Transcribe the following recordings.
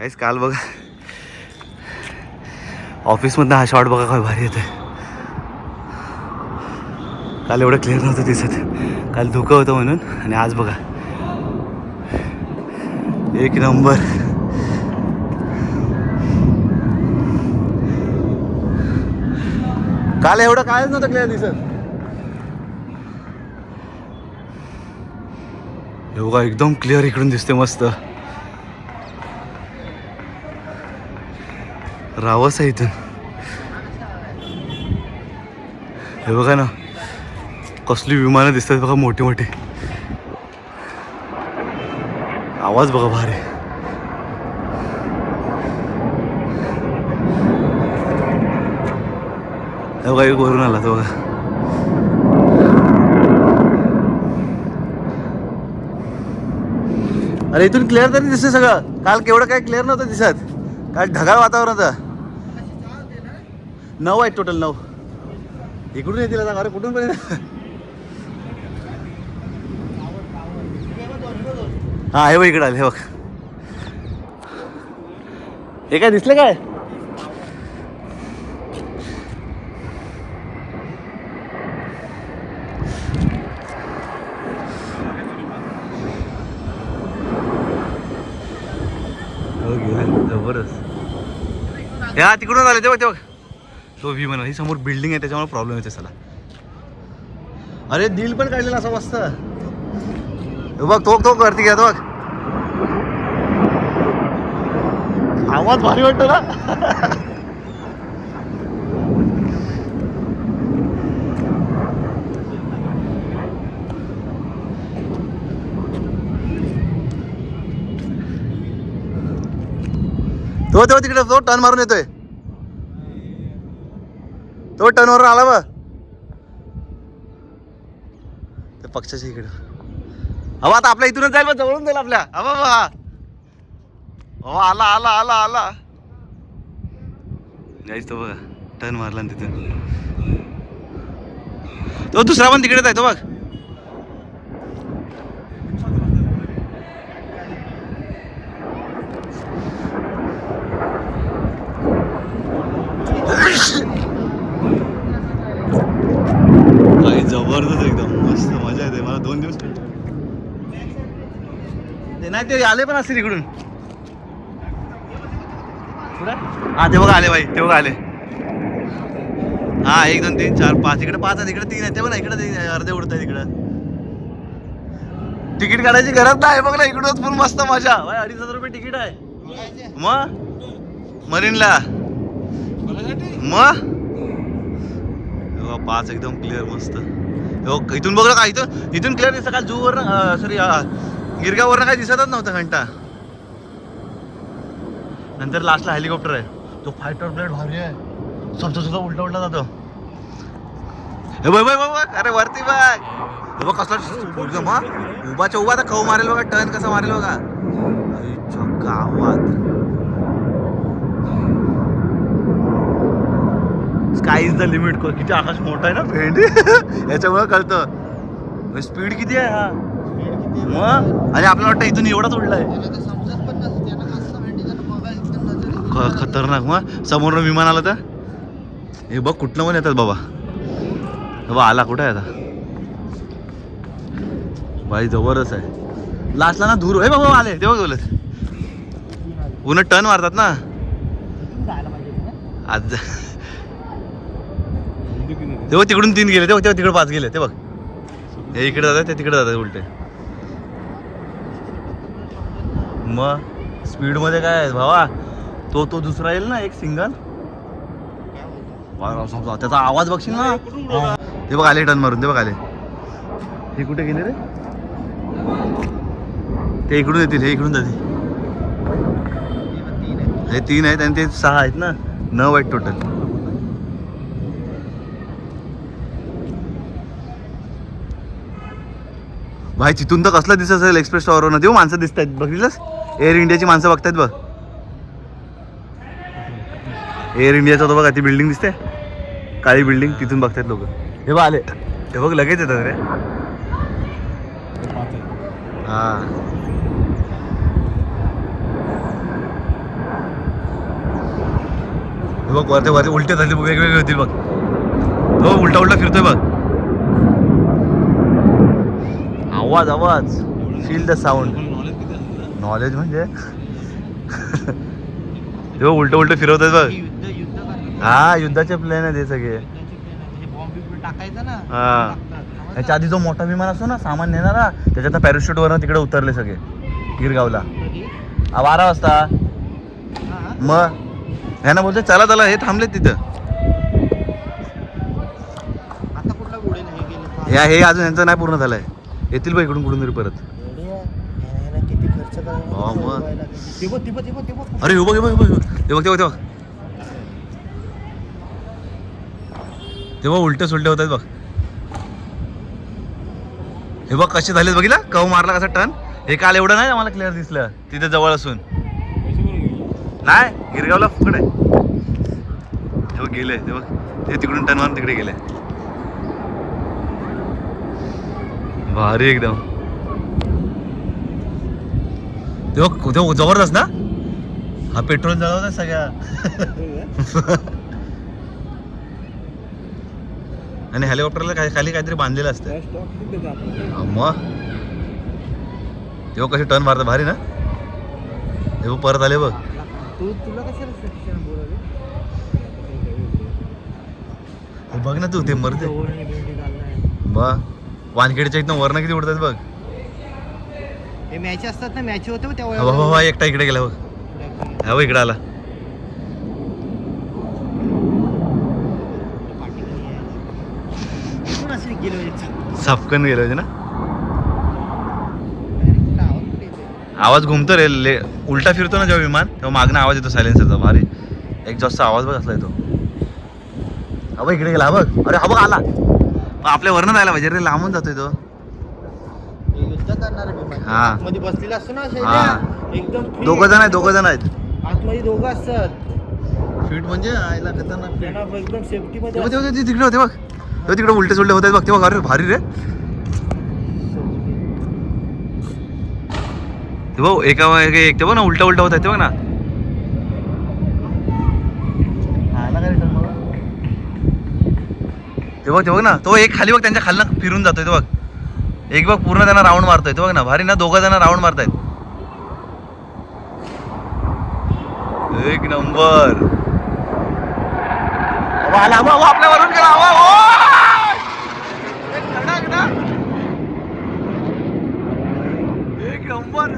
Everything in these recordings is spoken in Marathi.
काहीच काल बघा. ऑफिसमधनं हा शॉट बघा काय भारी येते काल एवढं क्लिअर नव्हतं दिसत. काल धुकं होतं म्हणून आणि आज बघा. एक नंबर काल एवढं कायच नव्हतं क्लिअर दिसत. हे बघा एकदम क्लिअर इकडून दिसते मस्त. रावस आहे इथून. हे बघा ना कसली विमानं दिसतात बघा मोठी मोठी. आवाज बघा भारी. हे बघा एक वरून आला तो बघा. अरे इथून क्लिअर तरी दिसते सगळं. काल केवढं काय क्लिअर नव्हतं दिसत. काल ढगाळ वातावरण होतं. नऊ आहेत टोटल नऊ. इकडून येतील आता अरे कुठून पण हा हे बघ इकडं आले हे बघ. हे काय दिसलं काय? हो जबरदस्त. ह्या तिकडून आले ते बघ ते बघ. तो व्ही म्हणा ही समोर बिल्डिंग आहे त्याच्यामुळे प्रॉब्लेम येते चला अरे दिल पण काढलेला असं मस्त. बघ तो तो करती घ्या तो बघ आवाज भारी वाटतो ना. तो तेव्हा तिकडे तो टर्न मारून येतोय. तो टर्न आला बा ते पक्षाच्या इकडं. अहो आता आपल्या इथूनच जाईल बा जवळून जाईल आपल्या. अबा बा हो. आला आला आला आला. जायच तो बघा टर्न मारला ना तिथून तो दुसरा पण तिकडेच आहे तो बघ काही जबरदस्त एकदम. मस्त मजा येते. मला दोन दिवस ते नाही ते आले पण असतील इकडून. हा ते बघा आले भाई ते बघा आले. हा एक दोन तीन चार पाच. इकडे पाच आहेत इकडे तीन आहेत. ते बघा इकडे तीन अर्धे उडत आहेत तिकडं तिकीट काढायची गरज नाही. बघ ना इकडूनच पण मस्त मजा. बाई अडीच हजार रुपये तिकीट आहे. मग मरीनला. मग पाच एकदम क्लिअर मस्त. हे इथून बघ ना का इथून इथून क्लिअर दिसतं का जूवर सॉरी गिरगावरनं काही दिसतच नव्हतं घंटा. नंतर लास्टला हेलिकॉप्टर आहे. तो फायटर प्लेट भारी आहे. सुद्धा सुद्धा उलटा उलटा जातो. हे बघ बघ बघ अरे वरती बघ. बघ कसला एकदम हा उभाच्या उभा तर खऊ मारेल बघा टर्न कसा मारेल बघा. आईच्या गावात स्काय इज द लिमिट किती आकाश मोठा आहे ना भेंडी याच्यामुळे कळतं. स्पीड किती आहे हा? मग? आणि आपल्याला वाटतं इथून एवढाच उडलाय खतरनाक. मग? समोरनं विमान आलं तर? हे बघ कुठलं पण येतात बाबा. बघ आला कुठं आहे आता? बाई जवळच आहे. लास्टला ना धूर. हे बाबा आले. ते बघ बोलत. पुन्हा टर्न मारतात ना. आज तेव्हा तिकडून तीन गेले तेव्हा तेव्हा तिकडे पाच गेले ते बघ. हे इकडे जातात ते तिकडे जातात उलटे. मग स्पीडमध्ये काय आहे? भावा तो तो दुसरा येईल ना एक सिंगल? त्याचा आवाज बघशील ना? ते बघ आले टर्न मारून ते बघ आले. हे कुठे गेले रे? ते इकडून येतील हे इकडून जातील. हे तीन आहेत आणि ते सहा आहेत ना? नऊ आहेत टोटल. भाई तिथून तर कसलं दिसत असेल एक्सप्रेस टॉवरवर देऊ माणसं दिसत आहेत. बघितलंस? एअर इंडियाची माणसं बघतायत बघ. एअर इंडियाचं तो बघा ती बिल्डिंग दिसते. काळी बिल्डिंग तिथून बघतायत लोक. हे बघ आले. हे बघ लगेच येतात रे. हा. बघ वरते वरती उलटे झाले वेगवेगळे होतील बघ. हो उलटा उलटा फिरतोय बघ. आवाज आवाज. फील द साऊंड नॉलेज म्हणजे? हे उलट उलट फिरवत बघ. हा युद्धाचे प्लॅन आहे ते सगळे. हा. त्याच्या आधी जो मोठा विमान असतो ना सामान नेणारा त्याच्यात पॅराशूट वरनं तिकडे उतरले सगळे गिरगावला. बारा वाजता. हा. मग ह्याना बोलते चला चला हे थांबले तिथं. या हे अजून यांचं नाही पूर्ण झालंय. येतील बघ इकडून कुठून तरी परत. किती खर्च हो, मग. अरे हे बघ हे बघ हे बघ हे बघ ते बघ ते बघ ते बघ तेव्हा. उलटे सुलटे होत आहेत बघ. हे बघ कसे झालेत बघितलं? कव मारला कसा टन? हे काल एवढं नाही आम्हाला क्लिअर दिसलं तिथे जवळ असून. नाही गिरगावला फुकड आहे. हे बघ गेले ते बघ ते तिकडून टन मारून तिकडे गेले. भारी एकदम. ते बघ ते जबरदस्त ना? हा पेट्रोल जळवत सगळ्या. आणि हेलिकॉप्टरला काय खाली काहीतरी बांधलेलं असतं. मग तेव्हा कसे टर्न मारतात भारी ना? हे बघ परत आले बघ. बघ ना तू ते मरते. बघ वानखेडच्या इथनं वरनं किती उडतात बघ. हे मॅच असतात ना मॅच होते बघ हा, हा, हा, एकटा इकडे गेला बघ. तेव्हा हा इकडे आला. असेल गेलो याचं? सापकन गेलो होते ना? आवाज घुमतो रे ले उलटा फिरतो ना जेव्हा विमान तेव्हा मागणं आवाज येतो सायलेन्सरचा भारी. एक जास्त आवाज बघ असला येतो. हा बघ इकडे गेला बघ. अरे हा बघ आला. आपल्या वरनं जायला पाहिजे. रे लांबून जातोय तो. युद्ध करणारं. हा. बसलेला असतो ना हा. एकदम free. दोघं जण आहेत दोघं जण आहेत. आतमध्ये दोघं असतात. फिट म्हणजे आयला खतरनाक त्यांना एकदम सेफ्टी मध्ये ते तिकडे होते बघ. तेव्हा तिकडे उलटे सुलटे होत बघ. तेव्हा अरे भारी रे. ते बघ एका एक एक ते बघ ना उलटा उलटा होत आहे ते बघ ना. हे बघ ते बघ ना तो एक खाली बघ त्यांच्या खालनं फिरून जातोय तो बघ. एक बघ पूर्ण त्यांना राऊंड मारतोय तो बघ ना भारी ना दोघं जण राऊंड मारतायत. एक नंबर. आपल्यावरून एक एक नंबर.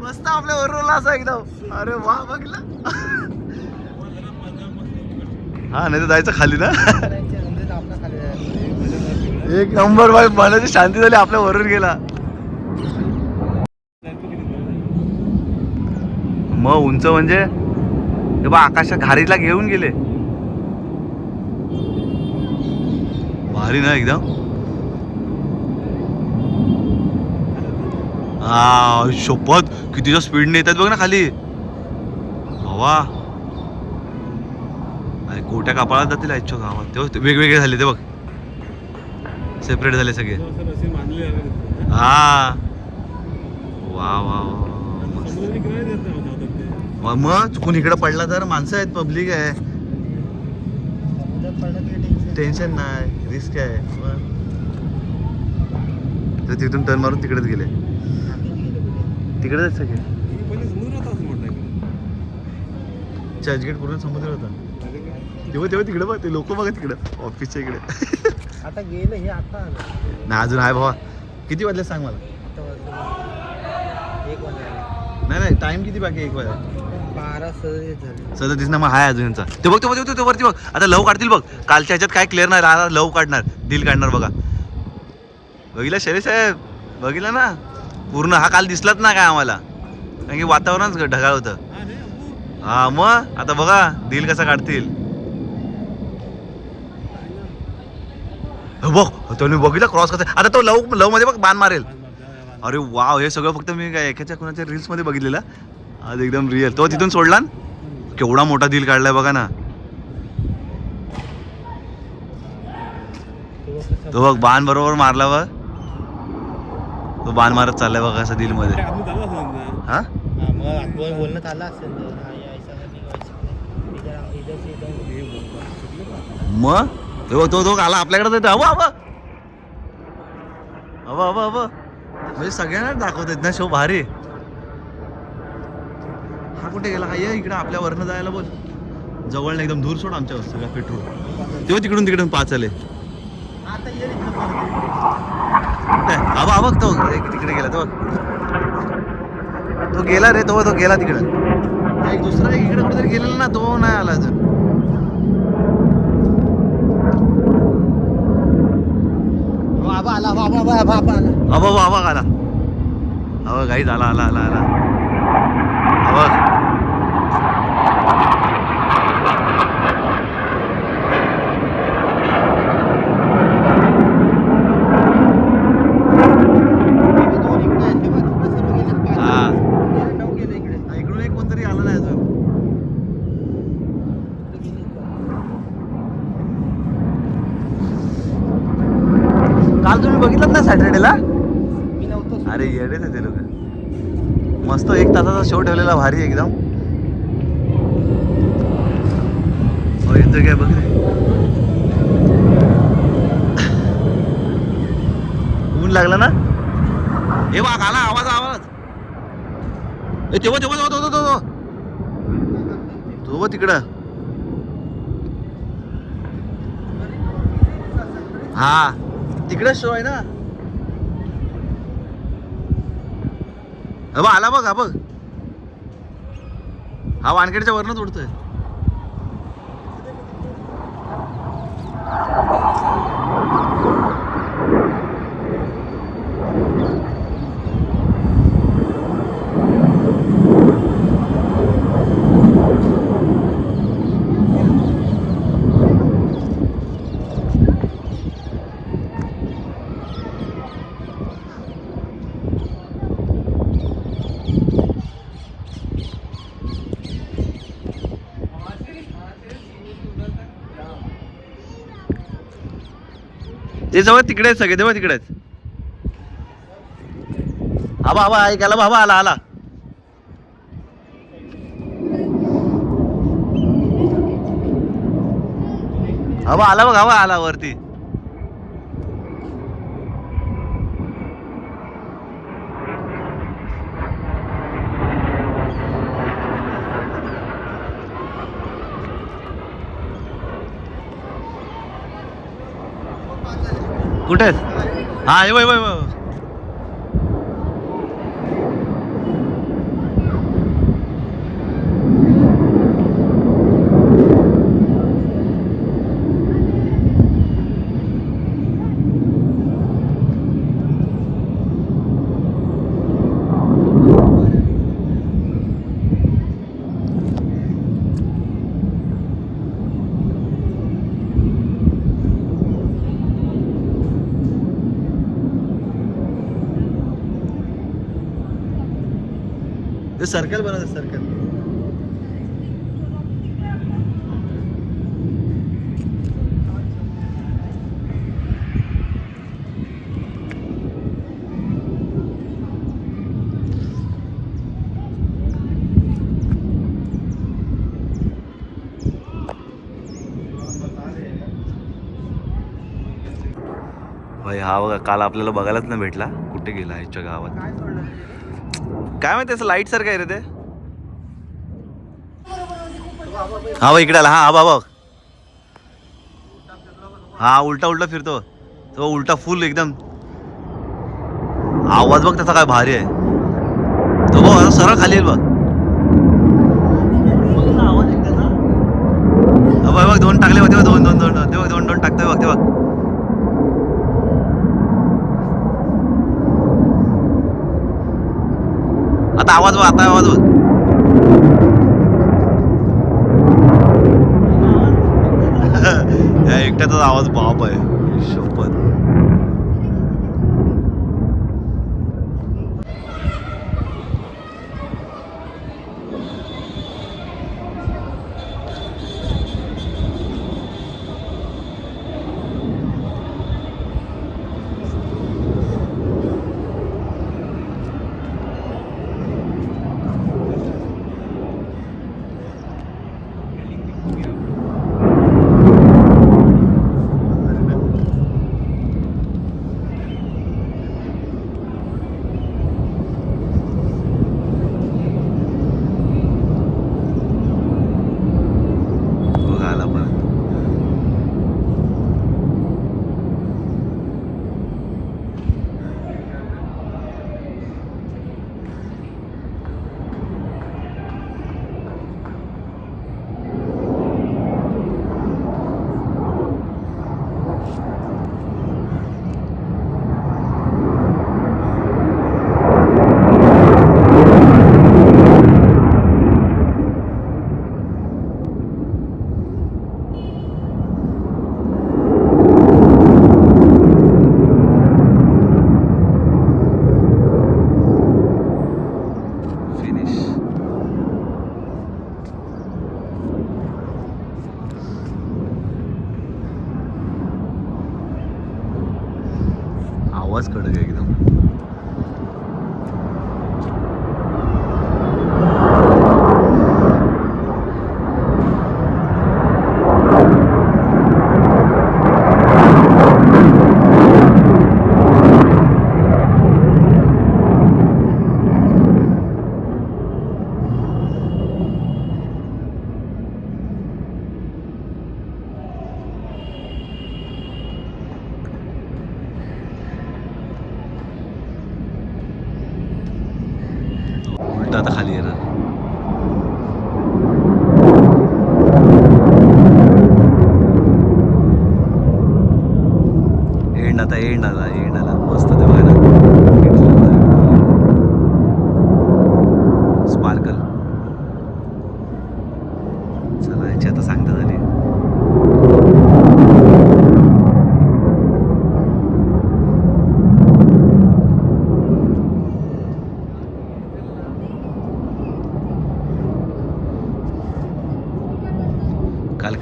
मस्त आपल्या वरून असा एकदम. अरे वा बघला हा नाही तर जायचं खाली ना. एक नंबर बाय मनाची शांती झाली आपल्या वरून गेला. मग उंच म्हणजे? बा आकाशा घारीला घेऊन गेले. भारी ना एकदम? हा शपथ कितीच्या स्पीडने येतात बघ ना खाली. हवा अरे गोट्या कापाळात जातील आजच्या गावात. तेव्हा ते वेगवेगळे झाले ते बघ. सेपरेट झाले सगळे ना. हा वा वा वा. मग चुकून इकडे पडला तर माणसं आहेत पब्लिक आहे टेन्शन नाही रिस्क आहे. तर तिथून टर्न मारून तिकडेच गेले तिकडेच सगळे हे. चर्चगेट पूर्ण समुद्र होता? तेव्हा तेव्हा तिकडे बघ ते लोक बघा तिकडे ऑफिसच्या इकडे. आता गेलं हे आता आलं. नाही अजून आहे भावा. किती वाजले सांग मला? आता वाजले एक वाजले. नाही नाही टाइम किती बाकी आहे? एक वाजा बारा सदतीस झाले. सदतीस ना मग आहे अजून यांचा. ते बघ ते बघ ते बघ, ते वरती बघ. आता लव काढतील बघ. कालच्या ह्याच्यात काय क्लिअर नाही आता लव काढणार. दिल काढणार बघा. बघितलं शरीर साहेब? बघितलं ना? पूर्ण हा काल दिसलाच ना काय आम्हाला. कारण की वातावरणच ढगाळ होतं. हा. हा मग? आता बघा दिल कसं काढतील. बघ त्याने बघितलं क्रॉस कसं आता तो लव लवमध्ये बघ बाण मारेल. अरे वाव हे सगळं फक्त मी काय एकाच्या कोणाच्या रील्समध्ये बघितलेलं? आज एकदम रिअल तो तिथून सोडला ना? केवढा मोठा दिल काढलाय बघा ना. तो बघ बाण बरोबर मारला बघ. तो बाण मारत चाललाय बघा असं दिलमध्ये. हा, मग? तो तो तो आला आपल्याकडे येतो हवं हवं. हवं हवं हवं. म्हणजे सगळ्यांना दाखवतात ना शो भारी. हा कुठे गेला? हा ये इकडे आपल्या वरनं जायला बोल. जवळ एकदम दूर सोड आमच्या सगळं पेट्रोल. तेव्हा तिकडून तिकडून पाच आले हवा हवा तो एक तिकडे गेला तो बघ. तो गेला रे तो तो गेला तिकडे. एक दुसरा इकडे कुठेतरी गेलेला ना तो नाही आला अजून. हो, आला आबा आबा आला. हवा हवा आला. अहो काही आला आला आला आला. हवा इकडे दोन इकडे आहेत. ते बघ, तिकडे सर्व गेले. पाच. हा. गेले, नऊ गेले इकडे. इकडून एक कोणतरी आला नाही अजून इकडे गेले. काल तुम्ही बघितलं ना सॅटर्डेला मी नव्हतो अरे येडेच आहे ते लोक. मस्त एक तासाचा शो ठेवलेला भारी एकदम. हो काय बघ रे. ऊन लागला ना? हे बघ आला आवाज आवाज. ए तेव्हा तेव्हा तेव्हा तो तो तो तिकडं. हा. तिकडे शो आहे ना? अबा आला बघ हा बघ. हा वानखेडच्या वरनच उडतोय ते जवळ तिकडे आहेत सगळे तेव्हा तिकडे आहेत. आबा आबा ऐकायला बाबा आला आला हवा आला बघ हवा आला वरती. कुठे हा ये वय वय वय ते सर्कल बनवत सर्कल. भाई हा बघा काल आपल्याला बघायलाच नाही भेटला. कुठे गेला ह्याच्या गावात? काय माहिती असं लाइट सारखं आहे रे ते? हा बघ इकडे आला. हा हा बाबा हा उलटा उलटा फिरतो. तो उलटा फुल एकदम. आवाज बघ त्याचा काय भारी आहे. तो बघ आता सरळ खाली येईल बघ. आवाज बघ दोन टाकले होते दोन दोन दोन दोन. ते बघ दोन दोन टाकतोय बघ ते बघ. आवाज बघ आता आवाज बघ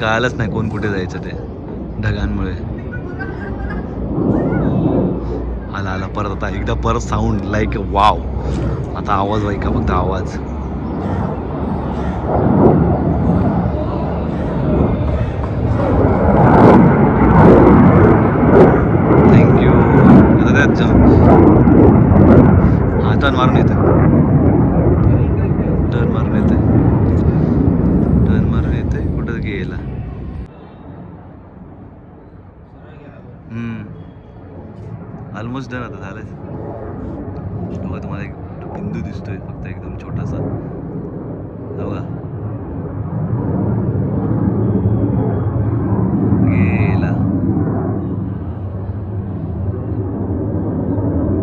कळालंच नाही कोण कुठे जायचं ते ढगांमुळे. आला आला परत आता एकदा परत साऊंड लाईक वाव आता आवाज वाईका फक्त आवाज थँक्यू आता त्यात जा हा टर्न मारून येतं टर्न मारून येते टर्न मारून येते कुठं गेला ऑलमोस्ट डन आता झालंच. बघा तुम्हाला एक बिंदू दिसतोय फक्त एकदम छोटासा. बघा गेला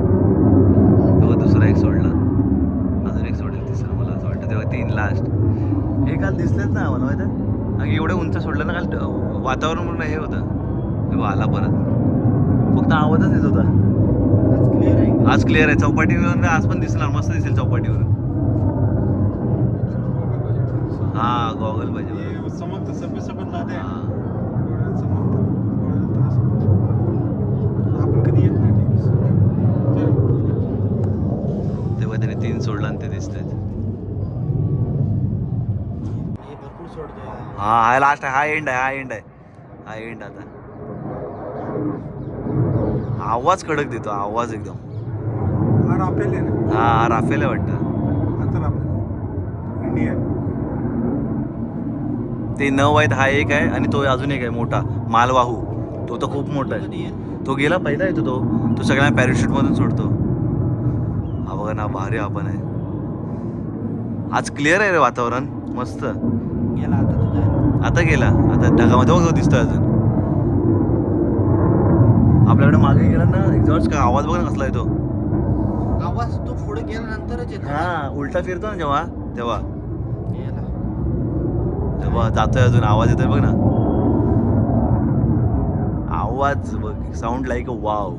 बघा दुसरा एक सोडला अजून एक सोडेल तिसरा मला असं वाटतं तेव्हा तीन लास्ट हे काल दिसलेच ना आम्हाला माहिती आहे? आणि एवढं उंच सोडलं ना काल ट- वातावरण म्हणून हे होतं तेव्हा आला परत फक्त आवाजच येत होता आज क्लिअर आहे आज क्लिअर आहे. चौपाटीवर आज पण दिसणार मस्त दिसेल चौपाटीवर हा गॉगल पाहिजे. हे समजतं हा. डोळ्याला त्रास होतो. आपण कधी येत नाही. तेव्हा त्याने तीन सोडला आणि ते दिसत आहेत हे हा लास्ट आहे. हा एंड आहे हा एंड आहे. हा एंड आता. आवाज कडक देतो आवाज एकदम. हा राफेल आहे ना. हा राफेल आहे वाटतं. हा तर राफेल. इंडियन. ते नऊ आहेत हा एक आहे आणि तो अजून एक आहे मोठा. मालवाहू. तो तर खूप मोठा आहे. तो गेला पहिला येतो तो तो. सगळ्यांना पॅराशूट मधून सोडतो. हा बघा ना भारी आपण आहे. आज क्लिअर आहे रे वातावरण. मस्त. गेला आता तुझा आता गेला. आता ढगामध्ये बघ तो दिसतोय अजून. आपल्याकडे मागे गेला ना एक्झॉस्ट का आवाज बघ ना कसला येतो. आवाज तो पुढे गेल्यानंतरच येतो. हा उलटा फिरतो ना जेव्हा तेव्हा. तेव्हा जातोय अजून आवाज येतोय बघ ना. आवाज बघ साऊंड लाईक अ वाव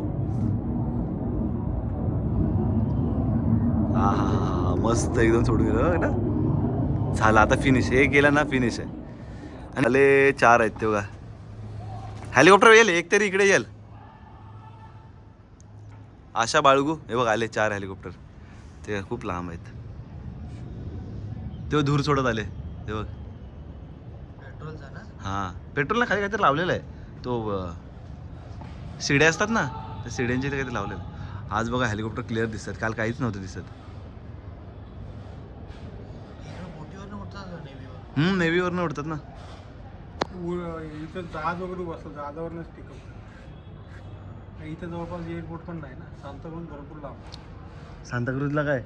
हा हा हा मस्त एकदम सोडून गेलं बघ ना. झालं आता फिनिश हे गेलं ना फिनिश आहे. आणि आले चार आहेत ते बघा. हेलिकॉप्टर येईल एक तरी इकडे येईल. आशा बाळगू. हे बघ आले चार हेलिकॉप्टर. ते खूप लांब आहेत. तेव्हा धूर सोडत आले. ते बघ. पेट्रोलचा ना? हां. पेट्रोलला खाली काहीतरी लावलेलं आहे. तो शिड्या असतात ना त्या शिड्यांच्या इथे काहीतरी लावलेलं आहे. आज बघा हेलिकॉप्टर क्लिअर दिसतात. काल काहीच नव्हतं दिसत. नेव्हीवरनं उडतात ना. जहाज वगैरे जहाजावरनंच इथं जवळपास एअरपोर्ट पण नाही ना सांताक्रूज भरपूर लांब. सांताक्रूजला काय?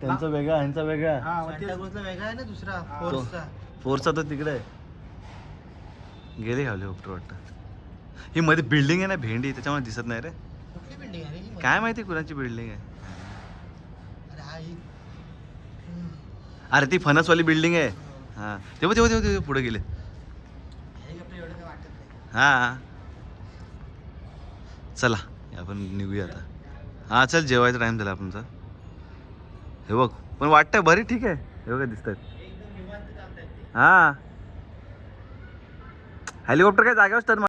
त्यांचा वेगळा ह्यांचा वेगळा? हा मग तेच- सांताक्रूजला वेगळा आहे ना दुसरा? हा. फोर्सचा फोर्सचा तर तिकडे आहे. गेले हेलिकॉप्टर वाटतं? ही मध्ये बिल्डिंग आहे ना भेंडी त्याच्यामुळे दिसत नाही रे. कुठली बिल्डिंग आहे रे ही? काय माहिती कुणाची बिल्डिंग आहे? अरे हा ही. हम्म. अरे ती फणसवाली बिल्डिंग आहे. हां. तेव्हा तेव्हा तेव्हा तेव्हा पुढे गेले. हेलिकॉप्टर एवढं काय वाटत नाही. हां. चला आपण निघूया आता. हां चल जेवायचा टाइम झाला आपणचा. हे बघ पण वाटतंय बरी ठीक आहे. हे बघा दिसत आहेत हां. हेलिकॉप्टर काय जागेवर तर